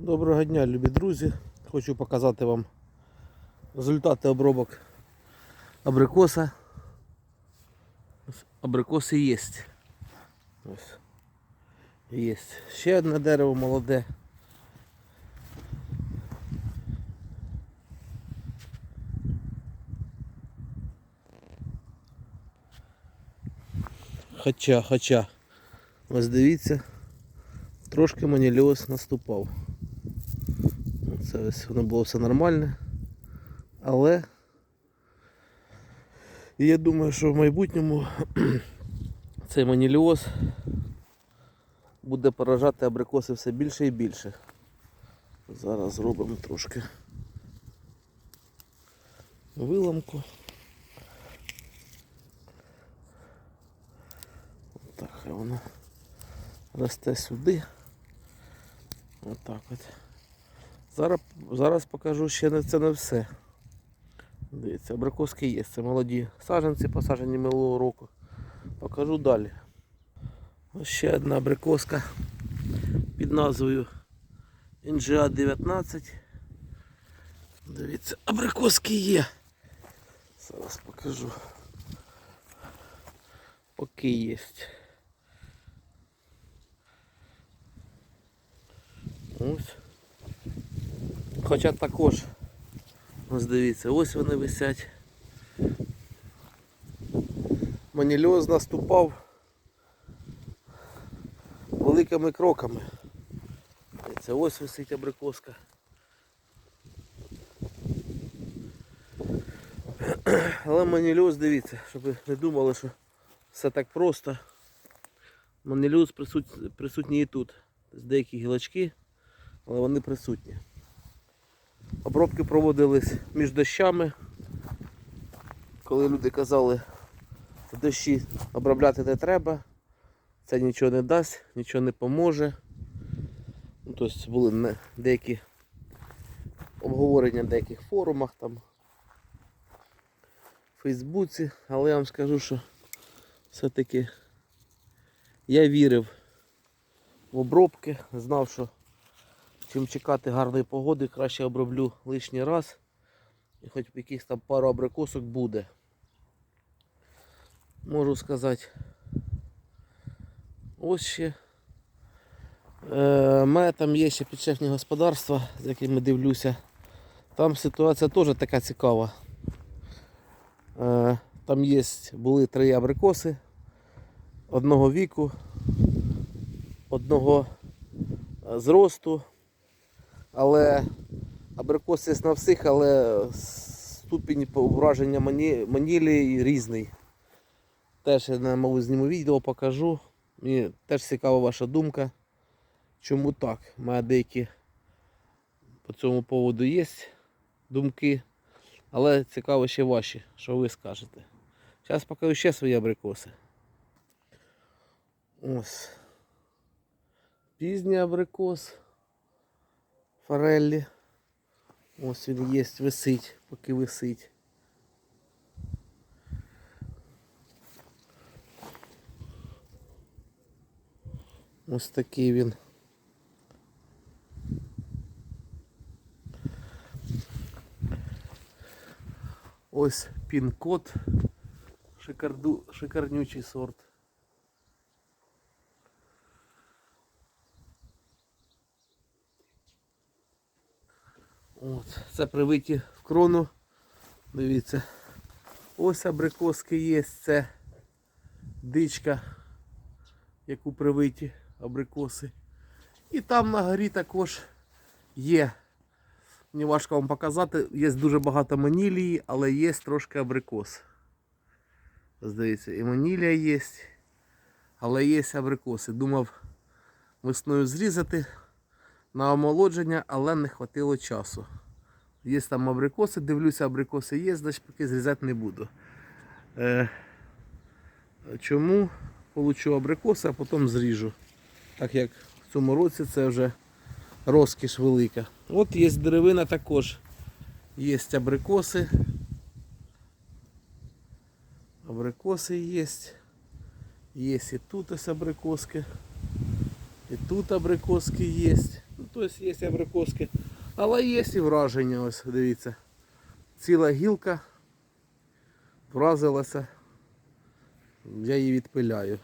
Доброго дня, любі друзі. Хочу показати вам результати обробок абрикоса. Абрикоси є. Ось. Є. Ще одне дерево молоде. Хоча, хоча, ось дивіться, трошки маніліоз наступав. Ось воно було все нормально. Але я думаю, що в майбутньому цей маніліоз буде поражати абрикоси все більше і більше. Зараз зробимо трошки виламку. Так, хай воно росте сюди. Отак от. Зараз, зараз покажу ще це не все. Дивіться, абрикоски є, це молоді саджанці, посаджені минулого року. Покажу далі. Ось ще одна абрикоска під назвою NGA 19. Дивіться, абрикоски є. Зараз покажу. Поки є. Ось. Хоча також, ось дивіться, ось вони висять. Манільоз наступав великими кроками. Дивіться, ось висить абрикоска. Але манільоз, дивіться, щоб ви не думали, що все так просто. Манільоз присут... присутній і тут. Деякі гілочки, але вони присутні. Обробки проводились між дощами. Коли люди казали, в дощі обробляти не треба, це нічого не дасть, нічого не поможе. Ну, тобто були деякі обговорення на деяких форумах там, в Фейсбуці, але я вам скажу, що все-таки я вірив в обробки, знав, що чим чекати гарної погоди, краще оброблю лишній раз. І хоч якихось там пару абрикосок буде. Можу сказати. Ось ще. Е, у мене там є ще підшефні господарства, з якими дивлюся. Там ситуація теж така цікава. Е, там є, були три абрикоси одного віку, одного е, зросту. Але абрикос є на всіх, але ступінь враження мані, манілі різний. Теж я, мабуть, зніму відео, покажу. Мені теж цікава ваша думка. Чому так? У мене деякі по цьому поводу є думки. Але цікаво ще ваші, що ви скажете. Зараз покажу ще свої абрикоси. Ось. Пізній абрикос. Фореллі. Ось він є, висить, поки висить. Ось такий він. Ось пін-код. Шикарду, шикарнючий сорт. От, це привиті в крону. Дивіться. Ось абрикоски є, це дичка, яку привиті абрикоси. І там на горі також є. Мені важко вам показати, є дуже багато манілії, але є трошки абрикос. Здається, і манілія є, але є абрикоси. Думав весною зрізати на омолодження, але не хватило часу. Є там абрикоси, дивлюся, абрикоси є, значить поки зрізати не буду. Е, чому получу абрикоси, а потім зріжу. Так як в цьому році це вже розкіш велика. От є деревина також. Є абрикоси. Абрикоси є. Є і тут ось абрикоски. І тут абрикоски є. Тобто є абрикоски. Але є і враження, ось дивіться. Ціла гілка вразилася. Я її відпиляю.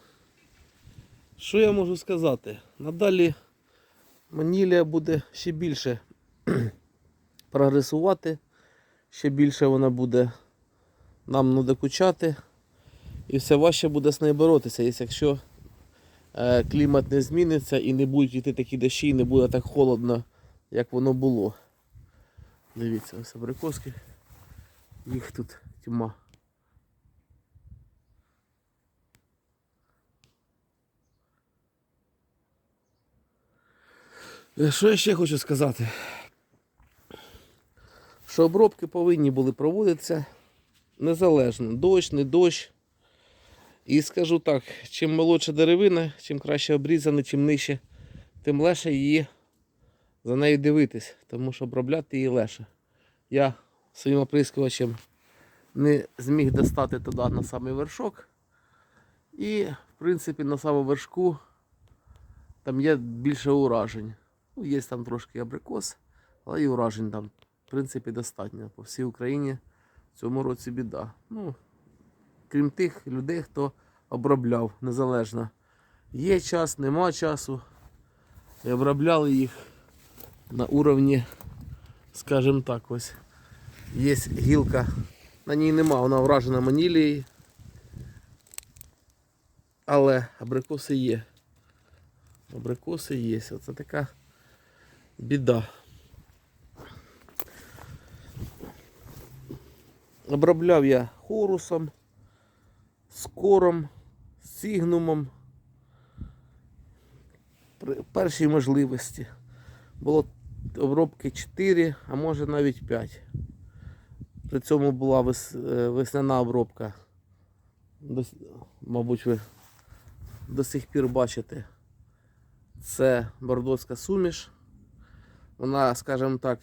Що я можу сказати? Надалі манілія буде ще більше прогресувати, ще більше вона буде нам надокучати. І все важче буде з нею боротися, якщо клімат не зміниться і не будуть йти такі дощі, і не буде так холодно, як воно було. Дивіться, ось абрикоски. Їх тут тьма. Е, Що я ще хочу сказати? Що обробки повинні були проводитися незалежно, дощ, не дощ. І скажу так, чим молодша деревина, чим краще обрізана, чим нижче, тим легше її за нею дивитись, тому що обробляти її легше. Я своїм оприскувачем не зміг достати туди на самий вершок. І, в принципі, на самому вершку там є більше уражень. Ну, є там трошки абрикос, але і уражень там, в принципі, достатньо. По всій Україні в цьому році біда. Ну, крім тих людей, хто обробляв незалежно. Є час, нема часу. І обробляли їх на уровні, скажімо так, ось. Є гілка, на ній нема, вона вражена манілією. Але абрикоси є. Абрикоси є. Оце така біда. Обробляв я хорусом, скором, сігнумом. При першій можливості. Було обробки 4, а може навіть 5. При цьому була е, весняна обробка. До, мабуть, ви до сих пір бачите. Це бордоська суміш. Вона, скажімо так,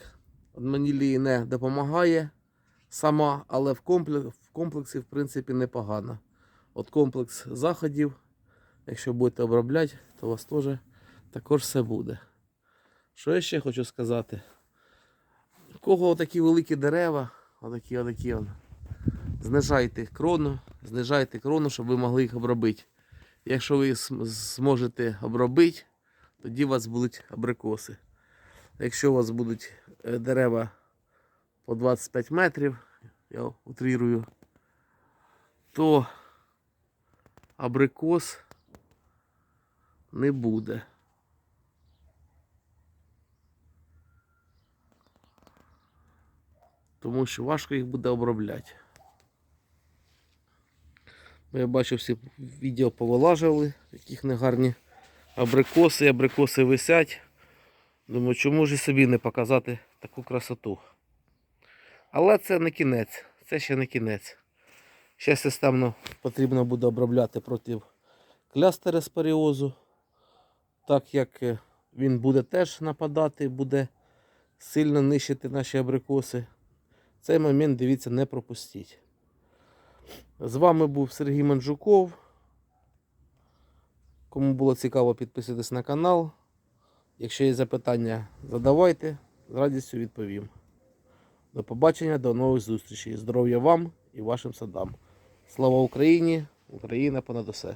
манілії не допомагає сама, але в комплексі, в принципі непогано. От комплекс заходів, якщо будете обробляти, то у вас теж також все буде. Що я ще хочу сказати? У кого такі великі дерева, отакі, отакі, он, знижайте крону, знижайте крону, щоб ви могли їх обробити. Якщо ви зможете обробити, тоді у вас будуть абрикоси. Якщо у вас будуть е, дерева по 25 метрів, я утрірую, то абрикос не буде. Тому що важко їх буде обробляти. Я бачу, всі відео повилажували, яких негарні абрикоси, абрикоси висять. Думаю, чому ж і собі не показати таку красоту. Але це не кінець, це ще не кінець. Ще системно потрібно буде обробляти проти клястереспоріозу, так як е, він буде теж нападати, буде сильно нищити наші абрикоси. Цей момент, дивіться, не пропустіть. З вами був Сергій Манджуков. Кому було цікаво, підписуйтесь на канал. Якщо є запитання, задавайте, з радістю відповім. До побачення, до нових зустрічей. Здоров'я вам і вашим садам. Слава Україні! Україна понад усе!